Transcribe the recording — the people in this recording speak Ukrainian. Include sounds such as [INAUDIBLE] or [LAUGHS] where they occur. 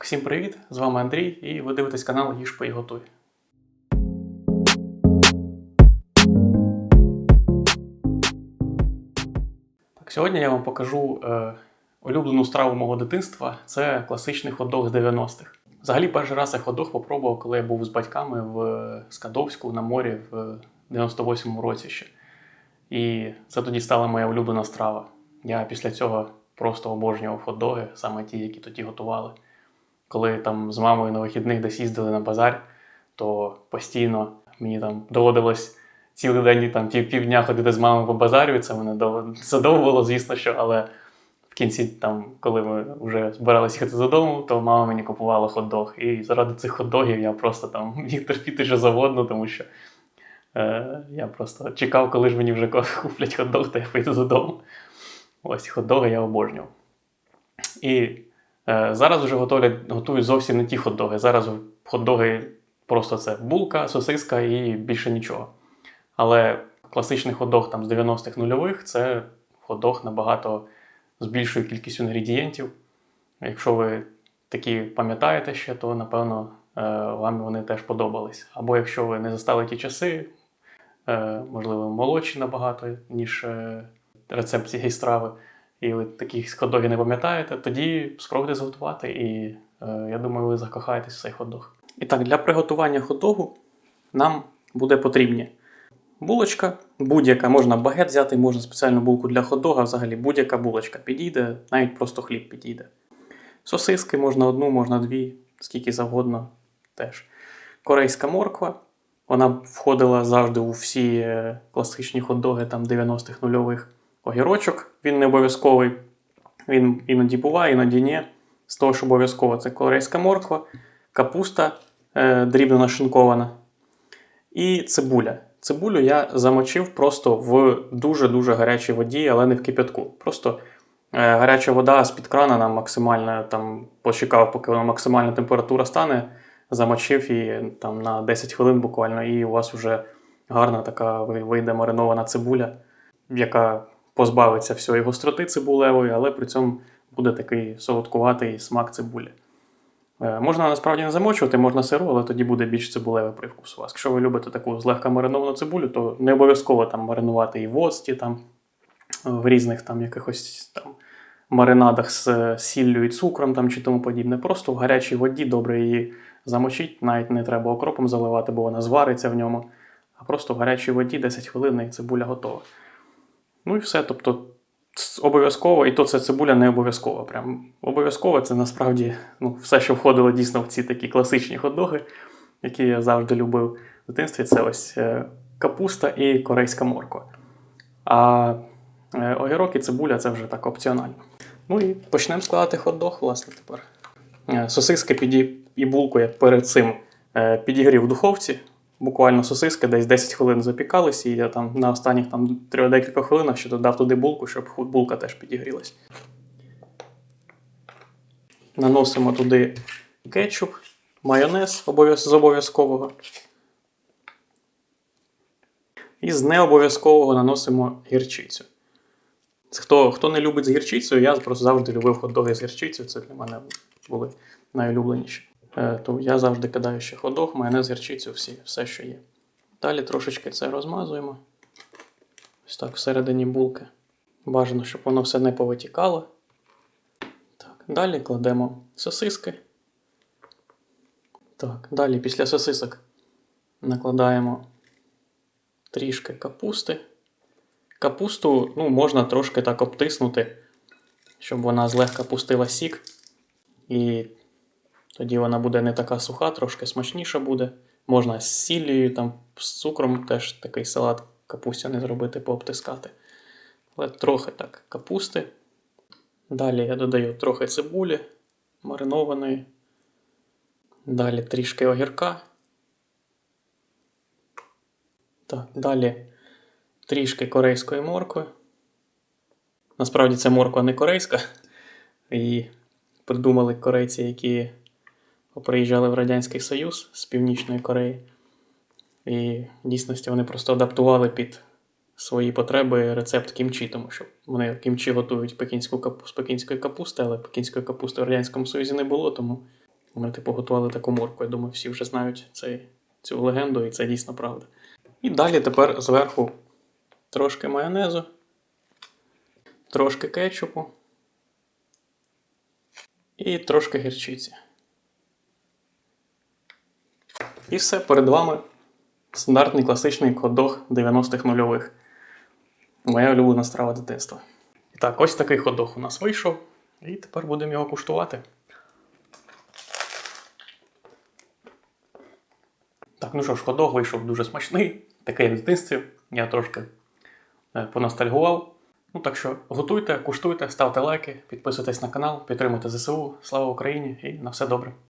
Так, всім привіт! З вами Андрій, і ви дивитесь канал Їж Пий Готуй. Так, сьогодні я вам покажу е, улюблену страву мого дитинства. Це класичний хот-дог з 90-х. Взагалі, перший раз я хот-дог попробував, коли я був з батьками в Скадовську на морі в 98-му році ще. І це тоді стала моя улюблена страва. Я після цього просто обожнював хот-доги, саме ті, які тоді готували. Коли там з мамою на вихідних десь їздили на базар, то постійно мені там доводилось цілий день там пів, півдня ходити з мамою по базарю. і Це мене дов- задовбувало, звісно, що, але в кінці, там, коли ми вже збиралися їхати додому, то мама мені купувала хот-дог. І заради цих хот-догів я просто там [LAUGHS] міг терпіти що завгодно, тому що е, я просто чекав, коли ж мені вже [LAUGHS] куплять хот-дог, то я поїду додому. Ось хот-доги я обожнював. І зараз вже готовлять, готують зовсім не ті хот-доги. Зараз хот-доги просто це булка, сосиска і більше нічого. Але класичний хот-дог там з 90-х нульових це хот-дог набагато з більшою кількістю інгредієнтів. Якщо ви такі пам'ятаєте ще, то напевно е, вам вони теж подобались. Або якщо ви не застали ті часи, е, можливо, молодші набагато, ніж е, рецепт цієї страви, і ви таких хот-догів не пам'ятаєте, тоді спробуйте зготувати, і е, я думаю, ви закохаєтесь в цей хот-дог. І так, для приготування хот-догу нам буде потрібні булочка, будь-яка, можна багет взяти, можна спеціальну булку для хот-дога, взагалі будь-яка булочка підійде, навіть просто хліб підійде. Сосиски можна одну, можна дві, скільки завгодно теж. Корейська морква. Вона входила завжди у всі е, класичні хот-доги там 90-х нульових огірочок. Він не обов'язковий. Він іноді буває, іноді ні. З того, що обов'язково це корейська морква, капуста е, дрібно нашинкована і цибуля. Цибулю я замочив просто в дуже-дуже гарячій воді, але не в кип'ятку. Просто е, гаряча вода з-під крана нам максимально там почекав, поки вона максимальна температура стане, замочив і там на 10 хвилин буквально, і у вас вже гарна така вийде маринована цибуля, яка позбавиться всієї гостроти цибулевої, але при цьому буде такий солодкуватий смак цибулі. Е, Можна насправді не замочувати, можна сиру, але тоді буде більш цибулевий привкус у вас. Якщо ви любите таку злегка мариновану цибулю, то не обов'язково там маринувати і в оцті, там, в різних там якихось там маринадах з е, сіллю і цукром там, чи тому подібне. Просто в гарячій воді добре її замочіть, навіть не треба окропом заливати, бо вона звариться в ньому. А просто в гарячій воді 10 хвилин і цибуля готова. Ну і все. Тобто обов'язково, і то це цибуля не обов'язково. Прям обов'язково це насправді ну, все, що входило дійсно в ці такі класичні хот-доги, які я завжди любив в дитинстві. Це ось е, капуста і корейська морква. А е, огірок і цибуля це вже так опціонально. Ну і почнемо складати хот-дог, власне, тепер. Е, Сосиски піді... і булку я перед цим підігрів в духовці. Буквально сосиски десь 10 хвилин запікались, і я там на останніх там декілька хвилинах ще додав туди булку, щоб булка теж підігрілась. Наносимо туди кетчуп, майонез з обов'язкового. І з необов'язкового наносимо гірчицю. Хто, хто не любить з гірчицею, я просто завжди любив хот-доги з гірчицею. Це для мене були найулюбленіші. Е, то я завжди кидаю ще хот-дог, майонез, гірчицю, всі, все, що є. Далі трошечки це розмазуємо. Ось так, всередині булки. Бажано, щоб воно все не повитікало. Так, далі кладемо сосиски. Так, далі після сосисок накладаємо трішки капусти. Капусту ну, можна трошки так обтиснути, щоб вона злегка пустила сік. І тоді вона буде не така суха, трошки смачніша буде. Можна з сіллю, там, з цукром теж такий салат капустяний зробити, пообтискати. Але трохи так капусти. Далі я додаю трохи цибулі маринованої. Далі трішки огірка. Так, далі трішки корейської моркви. Насправді це морква не корейська. Її придумали корейці, які приїжджали в Радянський Союз з Північної Кореї. І в дійсності вони просто адаптували під свої потреби рецепт кімчі, тому що вони кімчі готують пекінську капу, з пекінської капусти, але пекінської капусти в Радянському Союзі не було, тому Вони, типу, готували таку морку. Я думаю, всі вже знають цей, цю легенду, і це дійсно правда. І далі тепер зверху трошки майонезу, трошки кетчупу і трошки гірчиці. І все перед вами стандартний класичний хот-дог 90-х нульових. Моя улюблена страва дитинства. І так, ось такий хот-дог у нас вийшов. І тепер будемо його куштувати. Так, ну що ж, хот-дог вийшов дуже смачний, такий як в дитинстві. Я трошки е, поностальгував. Ну так що готуйте, куштуйте, ставте лайки, підписуйтесь на канал, підтримуйте ЗСУ. Слава Україні і на все добре!